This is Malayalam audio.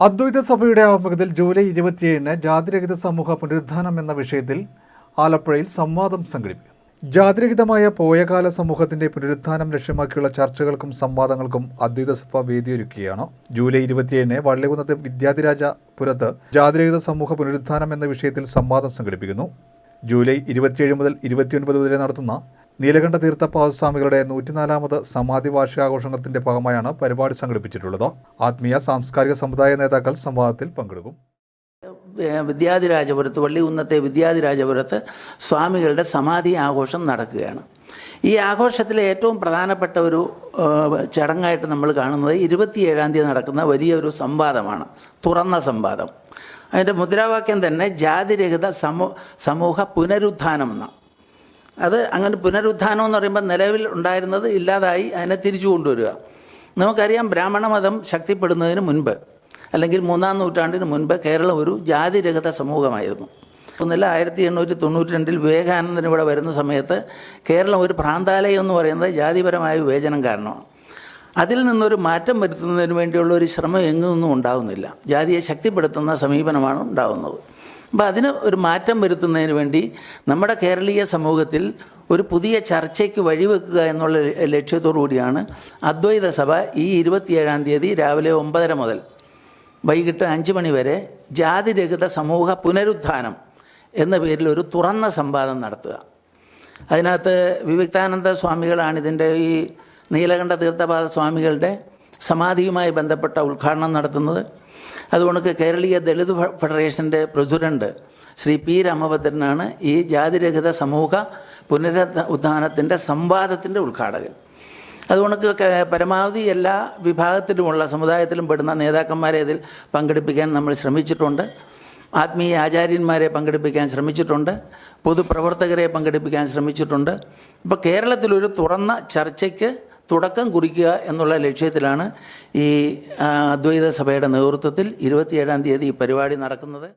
അദ്വൈത സഭയുടെ ആഭിമുഖ്യത്തിൽ ജൂലൈ ഇരുപത്തിയേഴിന് ജാതിരഹിത സമൂഹ പുനരുദ്ധാനം എന്ന വിഷയത്തിൽ ആലപ്പുഴയിൽ സംവാദം സംഘടിപ്പിക്കും ജാതിരഹിതമായ പോയകാല സമൂഹത്തിന്റെ പുനരുദ്ധാനം ലക്ഷ്യമാക്കിയുള്ള ചർച്ചകൾക്കും സംവാദങ്ങൾക്കും അദ്വൈത സഭ വേദിയൊരുക്കുകയാണ്. ജൂലൈ ഇരുപത്തിയേഴിന് വള്ളികുന്നത്ത് വിദ്യാധിരാജ പുരത്ത് ജാതിരഹിത സമൂഹ പുനരുദ്ധാനം എന്ന വിഷയത്തിൽ സംവാദം സംഘടിപ്പിക്കുന്നു. ജൂലൈ ഇരുപത്തിയേഴ് മുതൽ ഇരുപത്തിയൊൻപത് വരെ നടത്തുന്ന നീലകണ്ഠ തീർത്ഥ പാദസ്വാമികളുടെ നൂറ്റിനാലാമത് സമാധി വാർഷികാഘോഷത്തിന്റെ ഭാഗമായാണ് പരിപാടി സംഘടിപ്പിച്ചിട്ടുള്ളത്. ആത്മീയ സാംസ്കാരിക സമുദായ നേതാക്കൾ സംവാദത്തിൽ പങ്കെടുക്കും. വിദ്യാധിരാജപുരത്ത് വള്ളി വള്ളികുന്നത്തെ വിദ്യാധിരാജപുരത്ത് സ്വാമികളുടെ സമാധി ആഘോഷം നടക്കുകയാണ്. ഈ ആഘോഷത്തിലെ ഏറ്റവും പ്രധാനപ്പെട്ട ഒരു ചടങ്ങായിട്ട് നമ്മൾ കാണുന്നത് ഇരുപത്തിയേഴാം തീയതി നടക്കുന്ന വലിയൊരു സംവാദമാണ്. തുറന്ന സംവാദം. അതിന്റെ മുദ്രാവാക്യം തന്നെ ജാതിരഹിത സമൂ സമൂഹ പുനരുത്ഥാനം എന്നാണ്. അത് അങ്ങനെ പുനരുത്ഥാനം എന്ന് പറയുമ്പോൾ നിലവിൽ ഉണ്ടായിരുന്നത് ഇല്ലാതായി അതിനെ തിരിച്ചു കൊണ്ടുവരിക. നമുക്കറിയാം ബ്രാഹ്മണ മതം ശക്തിപ്പെടുന്നതിന് മുൻപ് അല്ലെങ്കിൽ മൂന്നാം നൂറ്റാണ്ടിന് മുൻപ് കേരളം ഒരു ജാതിരഹിത സമൂഹമായിരുന്നു. ഒന്നില്ല ആയിരത്തി എണ്ണൂറ്റി തൊണ്ണൂറ്റി രണ്ടിൽ വിവേകാനന്ദൻ ഇവിടെ വരുന്ന സമയത്ത് കേരളം ഒരു പ്രാന്താലയം എന്ന് പറയുന്നത് ജാതിപരമായ വിവേചനം കാരണമാണ്. അതിൽ നിന്നൊരു മാറ്റം വരുത്തുന്നതിന് വേണ്ടിയുള്ള ഒരു ശ്രമം എങ്ങും ഉണ്ടാകുന്നില്ല ജാതിയെ ശക്തിപ്പെടുത്തുന്ന സമീപനമാണ് ഉണ്ടാകുന്നത് അപ്പോൾ അതിന് ഒരു മാറ്റം വരുത്തുന്നതിന് വേണ്ടി നമ്മുടെ കേരളീയ സമൂഹത്തിൽ ഒരു പുതിയ ചർച്ചയ്ക്ക് വഴിവെക്കുക എന്നുള്ള ലക്ഷ്യത്തോടു കൂടിയാണ് അദ്വൈത സഭ ഈ ഇരുപത്തിയേഴാം തീയതി രാവിലെ ഒമ്പതര മുതൽ വൈകിട്ട് അഞ്ച് മണി വരെ ജാതിരഹിത സമൂഹ പുനരുത്ഥാനം എന്ന പേരിൽ ഒരു തുറന്ന സംവാദം നടത്തുക. അതിനകത്ത് വിവേകാനന്ദ സ്വാമികളാണ് ഇതിന്റെ ഈ നീലകണ്ഠ തീർത്ഥപാദ സ്വാമികളുടെ സമാധിയുമായി ബന്ധപ്പെട്ട ഉദ്ഘാടനം നടത്തുന്നത്. അതുകൊണ്ട് കേരളീയ ദളിത് ഫെഡറേഷന്റെ പ്രസിഡന്റ് ശ്രീ പി രാമഭദ്രനാണ് ഈ ജാതിരഹിത സമൂഹ പുനരുദ്ധാനത്തിന്റെ സംവാദത്തിന്റെ ഉദ്ഘാടകൻ. അതുകൊണ്ട് പരമാവധി എല്ലാ വിഭാഗത്തിലുമുള്ള സമുദായത്തിലും പെടുന്ന നേതാക്കന്മാരെ ഇതിൽ പങ്കെടുപ്പിക്കാൻ നമ്മൾ ശ്രമിച്ചിട്ടുണ്ട്. ആത്മീയ ആചാര്യന്മാരെ പങ്കെടുപ്പിക്കാൻ ശ്രമിച്ചിട്ടുണ്ട്. പൊതുപ്രവർത്തകരെ പങ്കെടുപ്പിക്കാൻ ശ്രമിച്ചിട്ടുണ്ട്. ഇപ്പോൾ കേരളത്തിലൊരു തുറന്ന ചർച്ചയ്ക്ക് തുടക്കം കുറിക്കുക എന്നുള്ള ലക്ഷ്യത്തിലാണ് ഈ അദ്വൈത സഭയുടെ നേതൃത്വത്തിൽ ഇരുപത്തിയേഴാം തീയതി ഈ പരിപാടി നടക്കുന്നത്.